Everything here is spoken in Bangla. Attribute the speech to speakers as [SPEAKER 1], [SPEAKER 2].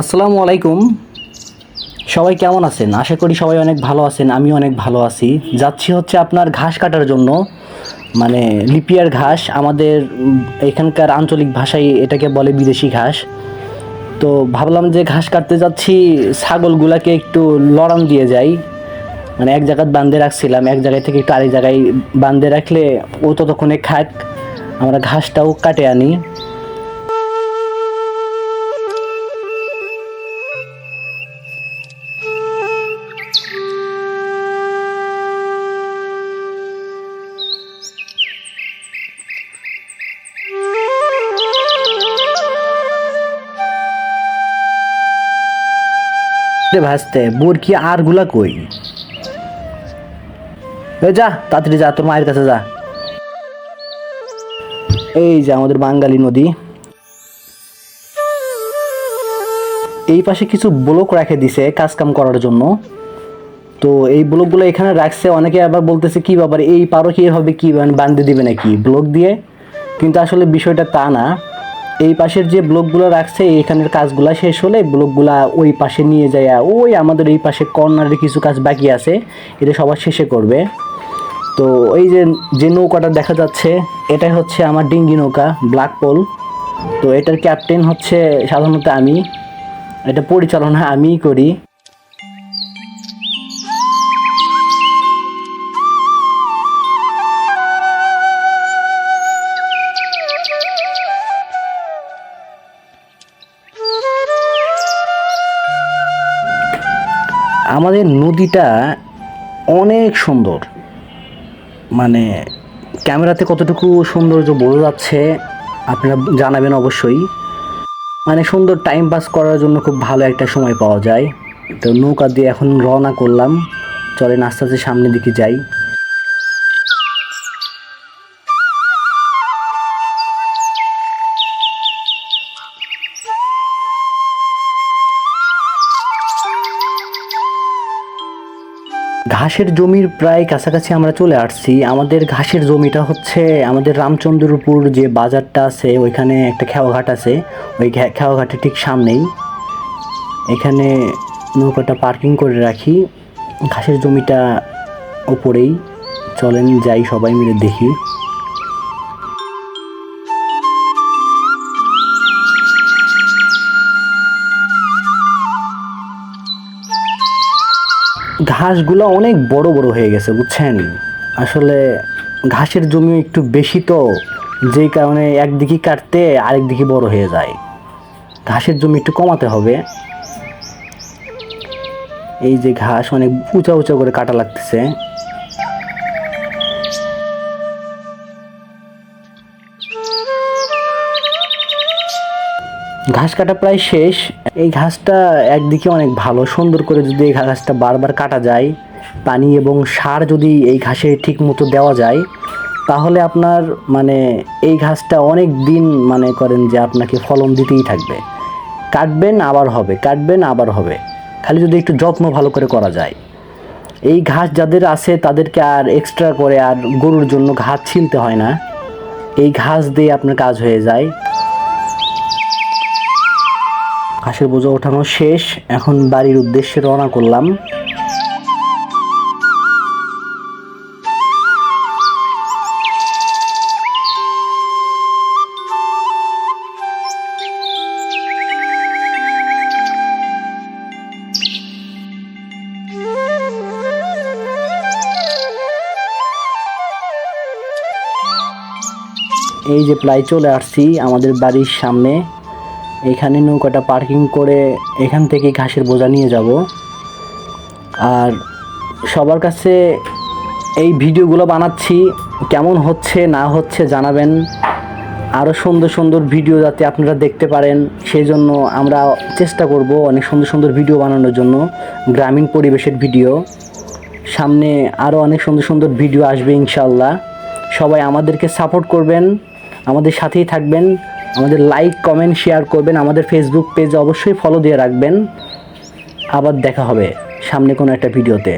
[SPEAKER 1] আসসালামু আলাইকুম। সবাই কেমন আছেন? আশা করি সবাই অনেক ভালো আছেন আমি অনেক ভালো আছি। যাচ্ছি হচ্ছে আপনার ঘাস কাটার জন্য মানে লিপিয়ার ঘাস। আমাদের এখানকার আঞ্চলিক ভাষায় এটাকে বলে বিদেশি ঘাস। তো ভাবলাম যে ঘাস কাটতে যাচ্ছি, ছাগলগুলাকে একটু লড়ান দিয়ে যাই। মানে এক জায়গায় বান্ধে রাখছিলাম, এক জায়গায় থেকে একটু আরেক জায়গায় বান্ধে রাখলে ও ততক্ষণে খাক, আমরা ঘাসটাও কাটে আনি। ভাসতে বোর কি আরগুলা কই? এ যা, তাড়াতাড়ি যা, তোর মায়ের কাছে যা। এই যে আমাদের বাঙালি নদী। এই পাশে কিছু ব্লক রেখে দিছে কাজ কাম করার জন্য। তো এই ব্লকগুলো এখানে রাখছে, অনেকে আবার বলতেছে, কি ব্যাপার? এই পারো কি হবে কি বান্ধে দিবে নাকি? ব্লক দিয়ে। কিন্তু আসলে বিষয়টা তা না। এই পাশের যে ব্লকগুলো রাখছে, এখানের কাজগুলা শেষ হলে ব্লকগুলা ওই পাশে নিয়ে যায় ওই আমাদের এই পাশে কর্নারে কিছু কাজ বাকি আছে, এটা সবার শেষে করবে। তো এই যে যে নৌকাটা দেখা যাচ্ছে, এটাই হচ্ছে আমার ডিঙ্গি নৌকা, ব্ল্যাক পোল। তো এটার ক্যাপ্টেন হচ্ছে সাধারণত আমি, এটা পরিচালনা আমিই করি। আমাদের নদীটা অনেক সুন্দর। মানে ক্যামেরাতে কতটুকু সৌন্দর্য বোঝা যাচ্ছে আপনারা জানাবেন অবশ্যই। মানে সুন্দর টাইম পাস করার জন্য খুব ভালো একটা সময় পাওয়া যায়। তো নৌকা দিয়ে এখন রওনা করলাম। চলেন আস্তে আস্তে সামনের দিকে যাই। ঘাসের জমির প্রায় কাছাকাছি আমরা চলে আসছি। আমাদের ঘাসের জমিটা হচ্ছে আমাদের রামচন্দ্রপুর যে বাজারটা আছে, ওইখানে একটা খেওয়াঘাট আছে। ওই খেওয়াঘাটের ঠিক সামনেই। এখানে নৌকাটা পার্কিং করে রাখি। ঘাসের জমিটা ওপরেই। চলেন যাই সবাই মিলে দেখি। ঘাসগুলো অনেক বড় বড় হয়ে গেছে, বুঝছেন? আসলে ঘাসের জমি একটু বেশি তো, যেই কারণে একদিকে কাটতে আরেক দিকে বড় হয়ে যায়। ঘাসের জমি একটু কমাতে হবে। এই যে ঘাস অনেক উঁচা উঁচা করে কাটা লাগতেছে। ঘাস কাটা প্রায় শেষ। এই ঘাসটা একদিকে অনেক ভালো, সুন্দর করে যদি এই ঘাসটা বারবার কাটা যায়, পানি এবং সার যদি এই ঘাসে ঠিক মতো দেওয়া যায়, তাহলে আপনার মানে এই ঘাসটা অনেক দিন মানে করেন যে আপনাকে ফলন দিতেই থাকবে। কাটবেন, আবার হবে, কাটবেন, আবার হবে। খালি যদি একটু যত্ন ভালো করে করা যায়। এই ঘাস যাদের আছে, তাদেরকে আর এক্সট্রা করে আর গরুর জন্য ঘাস ছিলতে হয় না। এই ঘাস দিয়ে আপনার কাজ হয়ে যায়। ঘাসের বোঝা ওঠানো শেষ। এখন বাড়ির উদ্দেশ্যে রওনা করলাম। এই যে প্রায় চলে আসছি আমাদের বাড়ির সামনে। এখানে নৌকাটা পার্কিং করে এখান থেকে ঘাসের বোঝা নিয়ে যাব। আর সবার কাছে এই ভিডিওগুলো বানাচ্ছি, কেমন হচ্ছে, না হচ্ছে জানাবেন। আরও সুন্দর সুন্দর ভিডিও যাতে আপনারা দেখতে পারেন, সেই জন্য আমরা চেষ্টা করব অনেক সুন্দর সুন্দর ভিডিও বানানোর জন্য, গ্রামীণ পরিবেশের ভিডিও। সামনে আরও অনেক সুন্দর সুন্দর ভিডিও আসবে ইনশাল্লাহ সবাই আমাদেরকে সাপোর্ট করবেন, আমাদের সাথেই থাকবেন। আমাদের লাইক কমেন্ট শেয়ার করবেন। আমাদের ফেসবুক পেজ অবশ্যই ফলো দিয়ে রাখবেন। আবার দেখা হবে সামনে কোনো একটা ভিডিওতে